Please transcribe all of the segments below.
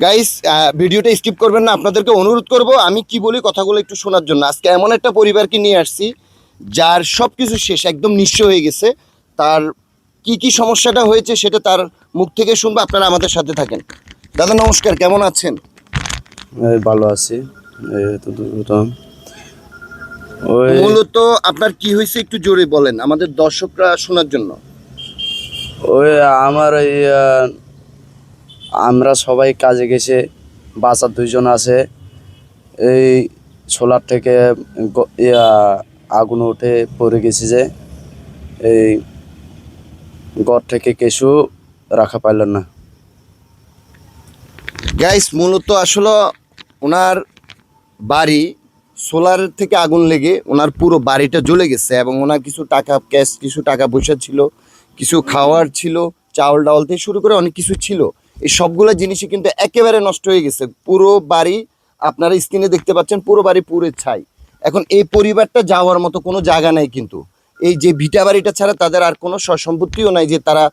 Guys ভিডিওটা skip করবেন না আপনাদেরকে অনুরোধ করব আমি কি বলি কথাগুলো একটু শোনার জন্য। আজকে এমন একটা পরিবারকে নিয়ে আসছি যার সব কিছু শেষ একদম নিঃস্ব হয়ে গেছে। তার কি কি সমস্যাটা হয়েছে সেটা তার মুখ থেকে শুনব আপনারা আমাদের সাথে থাকেন। দাদা নমস্কার কেমন আছেন? ভালো আছি মূলত আপনার কি হয়েছে একটু জোরে বলেন আমাদের দর্শকরা শোনার জন্য। ওই আমার এই আমরা সবাই কাজে গেছে বাচ্চা দুইজন আছে। এই সোলার থেকে ইয়া, আগুন উঠে পড়ে গেছে যে, এই ঘর থেকে কিছু রাখা পাইলেন না। গাইস মূলত আসলে ওনার বাড়ি সোলার থেকে আগুন লেগে ওনার পুরো বাড়িটা জ্বলে গেছে এবং ওনার কিছু টাকা ক্যাশ কিছু টাকা পয়সা ছিল, কিছু খাওয়ার ছিল চাউল ডাউল থেকে শুরু করে অনেক কিছু ছিল। এই সবগুলো জিনিসই কিন্তু একেবারে নষ্ট হয়ে গেছে। পুরো বাড়ি আপনারা স্ক্রিনে দেখতে পাচ্ছেন পুরো বাড়ি পুরো ছাই। এখন এই পরিবারটা যাওয়ার মতো কোনো জায়গা নাই কিন্তু। এই যে ভিটা বাড়িটা ছাড়া তাদের আর কোনো সসম্পত্তিও নাই যে তারা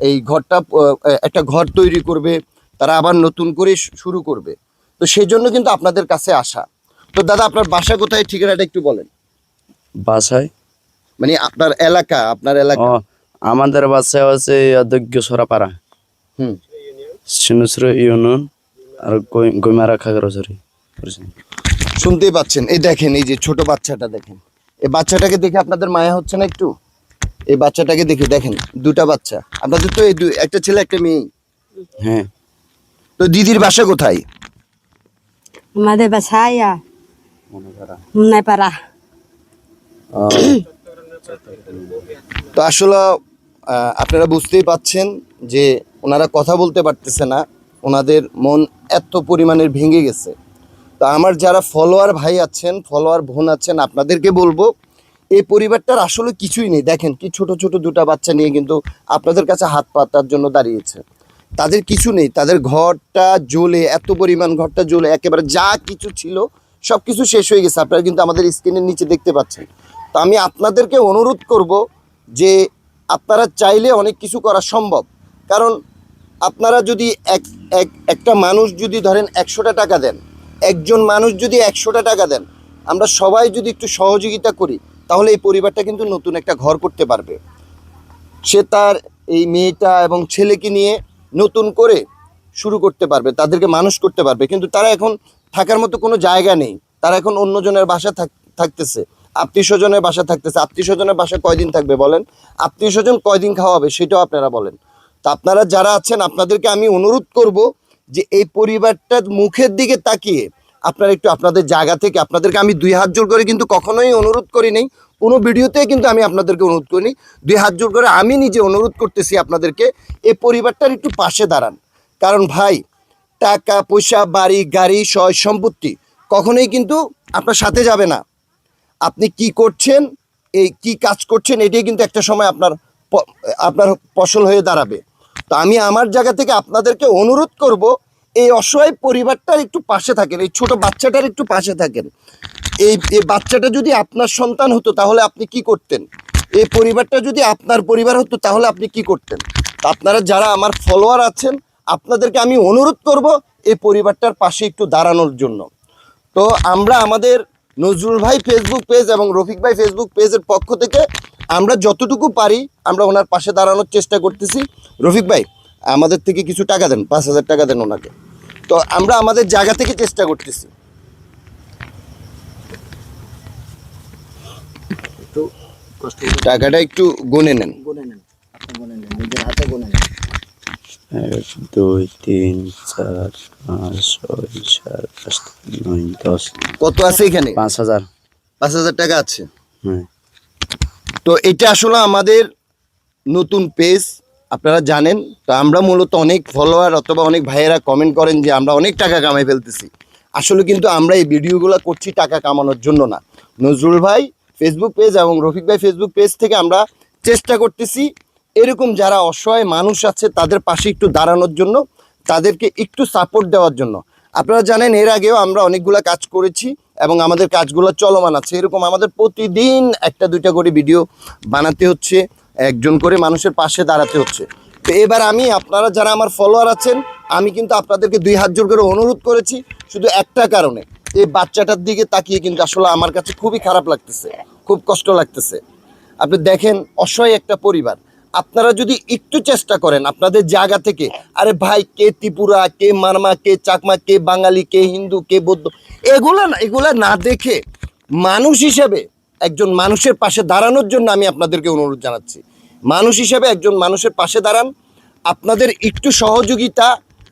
এই ঘরটা একটা ঘর তৈরি করবে তারা আবার নতুন করে শুরু করবে। তো সেই জন্য কিন্তু আপনাদের কাছে আসা। তো দাদা আপনার বাসা কোথায়? ঠিকানাটা একটু বলেন। বাসায়? মানে আপনার এলাকা আপনার এলাকা। আমাদের বাসায় হচ্ছে অধ্যক্ষ সরাপাড়া হুম। সিনুসর ইউনিয়ন আর গই- গৈমারা খাগড়াছড়ি শুনতেই পাচ্ছেন। এই দেখেন এই যে ছোট বাচ্চাটা দেখেন। এই বাচ্চাটাকে দেখে আপনাদের মায়া হচ্ছে না একটু? এই বাচ্চাটাকে দেখে দেখেন দুটা বাচ্চা। আপনাদের তো এই একটা ছেলে একটা মেয়ে। হ্যাঁ। তো দিদির বাসা কোথায়? আমাদের মুন্নাইপাড়া তো আসলে আপনারা বুঝতেই পাচ্ছেন যে ওনারা কথা বলতে পারতেছে না, ওনাদের মন এত পরিমাণের ভেঙে গেছে। তো আমার যারা ফলোয়ার ভাই আছেন ফলোয়ার বোন আছেন, আপনাদেরকে বলব, এই পরিবারটার আসলে কিছুই নেই। দেখেন কি ছোট ছোট দুটা বাচ্চা নিয়ে কিন্তু আপনাদের কাছে হাত পাতার জন্য দাঁড়িয়েছে। তাদের কিছু নেই। তাদের ঘরটা জ্বলে, এত পরিমাণ ঘরটা জ্বলে, একেবারে যা কিছু ছিল সব কিছু শেষ হয়ে গেছে। আপনারা কিন্তু আমাদের স্ক্রিনের নিচে দেখতে পাচ্ছেন। তো আমি আপনাদেরকে অনুরোধ করব যে আপনারা চাইলে অনেক কিছু করা সম্ভব। কারণ আপনারা যদি এক এক, একটা মানুষ যদি ধরেন একশোটা টাকা দেন, একজন মানুষ যদি একশোটা টাকা দেন, আমরা সবাই যদি একটু সহযোগিতা করি, তাহলে এই পরিবারটা কিন্তু নতুন একটা ঘর করতে পারবে। সে তার এই মেয়েটা এবং ছেলেকে নিয়ে নতুন করে শুরু করতে পারবে, তাদেরকে মানুষ করতে পারবে। কিন্তু তারা এখন থাকার মতো কোনো জায়গা নেই। তারা এখন অন্যজনের বাসা থাক- থাকতেছে। আত্মীয় স্বজনের বাসা থাকতেছে। আত্মীয় স্বজনের বাসা কয়দিন থাকবে বলেন? আত্মীয় স্বজন কয়দিন খাওয়াবে সেটাও আপনারা বলেন। তা আপনারা যারা আছেন, আপনাদেরকে আমি অনুরোধ করব যে এই পরিবারটার মুখের দিকে তাকিয়ে আপনারা একটু আপনাদের জায়গা থেকে, আপনাদেরকে আমি দুই হাত জোর করে কিন্তু কখনোই অনুরোধ করি নাই, কোনো ভিডিওতে কিন্তু আমি আপনাদেরকে অনুরোধ করিনি দুই হাত জোর করে আমি নিজে অনুরোধ করতেছি আপনাদেরকে এই পরিবারটার একটু পাশে দাঁড়ান। কারণ ভাই, টাকা, পয়সা, বাড়ি, গাড়ি, সয়, সম্পত্তি কখনোই কিন্তু আপনার সাথে যাবে না। আপনি কি করছেন, এই কি কাজ করছেন, এটাই কিন্তু একটা সময় আপনার আপনার ফসল হয়ে দাঁড়াবে। তো আমি আমার জায়গা থেকে আপনাদেরকে অনুরোধ করব, এই অসহায় পরিবারটার একটু পাশে থাকেন, এই ছোট বাচ্চাটার একটু পাশে থাকেন। এই বাচ্চাটা যদি আপনার সন্তান হতো তাহলে আপনি কি করতেন? এই পরিবারটা যদি আপনার পরিবার হতো তাহলে আপনি কি করতেন? আপনারা যারা আমার ফলোয়ার আছেন, আপনাদেরকে আমি অনুরোধ করব এই পরিবারটার পাশে একটু দাঁড়ানোর জন্য। তো আমরা আমাদের নজরুল ভাই ফেসবুক পেজ এবং রফিক ভাই ফেসবুক পেজের পক্ষ থেকে আমরা যতটুকু পারি আমরা ওনার পাশে দাঁড়ানোর চেষ্টা করতেছি। রফিক ভাই আমাদের থেকে কিছু টাকা দেন পাঁচ হাজার টাকা দেন ওনাকে। তো আমরা আমাদের জায়গা থেকে চেষ্টা করতেছি। টাকাটা একটু গুনে নেন। এক দুই তিন চার পাঁচ ছয় সাত আট নয় দশ। কত আছে এখানে? পাঁচ হাজার। পাঁচ হাজার টাকা আছে। হ্যাঁ। তো এটা আসলে আমাদের নতুন পেজ আপনারা জানেন। তো আমরা মূলত অনেক ফলোয়ার অথবা অনেক ভাইয়েরা কমেন্ট করেন যে আমরা অনেক টাকা কামাই ফেলতেছি। আসলে কিন্তু আমরা এই ভিডিওগুলো করছি টাকা কামানোর জন্য না। নজরুল ভাই ফেসবুক পেজ এবং রফিক ভাই ফেসবুক পেজ থেকে আমরা চেষ্টা করতেছি এরকম যারা অসহায় মানুষ আছে তাদের পাশে একটু দাঁড়ানোর জন্য, তাদেরকে একটু সাপোর্ট দেওয়ার জন্য। আপনারা জানেন, এর আগেও আমরা অনেকগুলো কাজ করেছি এবং আমাদের কাজগুলো চলমান আছে। এরকম আমাদের প্রতিদিন একটা, দুইটা করে ভিডিও বানাতে হচ্ছে, একজন করে মানুষের পাশে দাঁড়াতে হচ্ছে। তো এবার আমি, আপনারা যারা আমার ফলোয়ার আছেন, আমি কিন্তু আপনাদেরকে দুই হাত জোর করে অনুরোধ করেছি, শুধু একটা কারণে। এই বাচ্চাটার দিকে তাকিয়ে কিন্তু আসলে আমার কাছে খুবই খারাপ লাগতেছে, খুব কষ্ট লাগতেছে। আপনি দেখেন, অসহায় একটা পরিবার। আপনারা যদি একটু চেষ্টা করেন আপনাদের জায়গা থেকে, আরে ভাই কে ত্রিপুরা, কে মারমা, কে চাকমা, কে বাঙালি, কে হিন্দু, কে বৌদ্ধ, এগুলা না এগুলা না দেখে মানুষ হিসেবে একজন মানুষের পাশে দাঁড়ানোর জন্য আমি আপনাদেরকে অনুরোধ জানাচ্ছি। মানুষ হিসেবে একজন মানুষের পাশে দাঁড়ান, আপনাদের একটু সহযোগিতা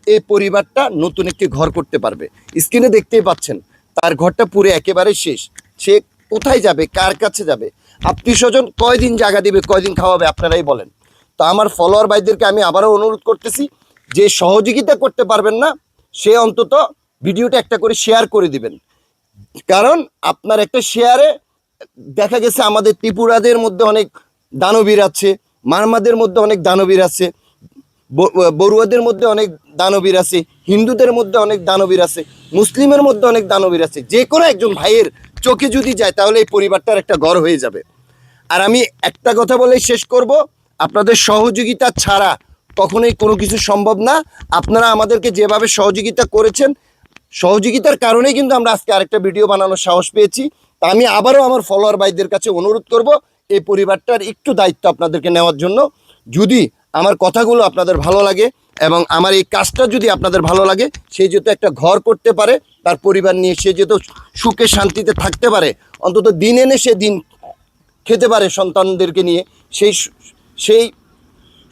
এই পরিবারটা নতুন একটি ঘর করতে পারবে। স্ক্রিনে দেখতেই পাচ্ছেন, তার ঘরটা পুরো একেবারে শেষ। সে কোথায় যাবে, কার কাছে যাবে আত্মীয় স্বজন কয়দিন জায়গা দিবে, কয়দিন খাওয়াবে, আপনারাই বলেন। তো আমার ফলোয়ার ভাইদেরকে আমি আবারও অনুরোধ করতেছি, যে সহযোগিতা করতে পারবেন না, সে অন্তত ভিডিওটা একটা করে শেয়ার করে দিবেন। কারণ আপনার একটা শেয়ারে দেখা গেছে আমাদের ত্রিপুরাদের মধ্যে অনেক দানবীর আছে, মারমাদের মধ্যে অনেক দানবীর আছে বড়ুয়াদের মধ্যে অনেক দানবীর আছে, হিন্দুদের মধ্যে অনেক দানবীর আছে, মুসলিমের মধ্যে অনেক দানবীর আছে, যে কোনো একজন ভাইয়ের চোখে যদি যায়, তাহলে এই পরিবারটার একটা ঘর হয়ে যাবে। আর আমি একটা কথা বলেই শেষ করব, আপনাদের সহযোগিতা ছাড়া কখনোই কোনো কিছু সম্ভব না। আপনারা আমাদেরকে যেভাবে সহযোগিতা করেছেন, সহযোগিতার কারণেই কিন্তু আমরা আজকে আরেকটা ভিডিও বানানোর সাহস পেয়েছি। তা আমি আবারও আমার ফলোয়ার ভাইদের কাছে অনুরোধ করব, এই পরিবারটার একটু দায়িত্ব আপনাদেরকে নেওয়ার জন্য। যদি আমার কথাগুলো আপনাদের ভালো লাগে এবং আমার এই কাজটা যদি আপনাদের ভালো লাগে, সে যেহেতু একটা ঘর করতে পারে, তার পরিবার নিয়ে সে যেহেতু সুখে শান্তিতে থাকতে পারে, অন্তত দিন এনে সে দিন খেতে পারে সন্তানদেরকে নিয়ে, সেই সেই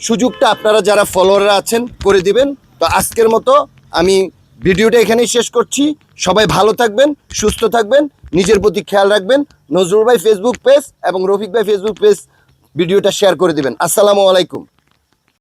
সুযোগটা আপনারা যারা ফলোয়াররা আছেন করে দিবেন। তো আজকের মতো আমি ভিডিওটা এখানেই শেষ করছি। সবাই ভালো থাকবেন, সুস্থ থাকবেন, নিজের প্রতি খেয়াল রাখবেন। নজরুল ভাই ফেসবুক পেজ এবং রফিক ভাই ফেসবুক পেজ ভিডিওটা শেয়ার করে দিবেন। আসসালামু আলাইকুম।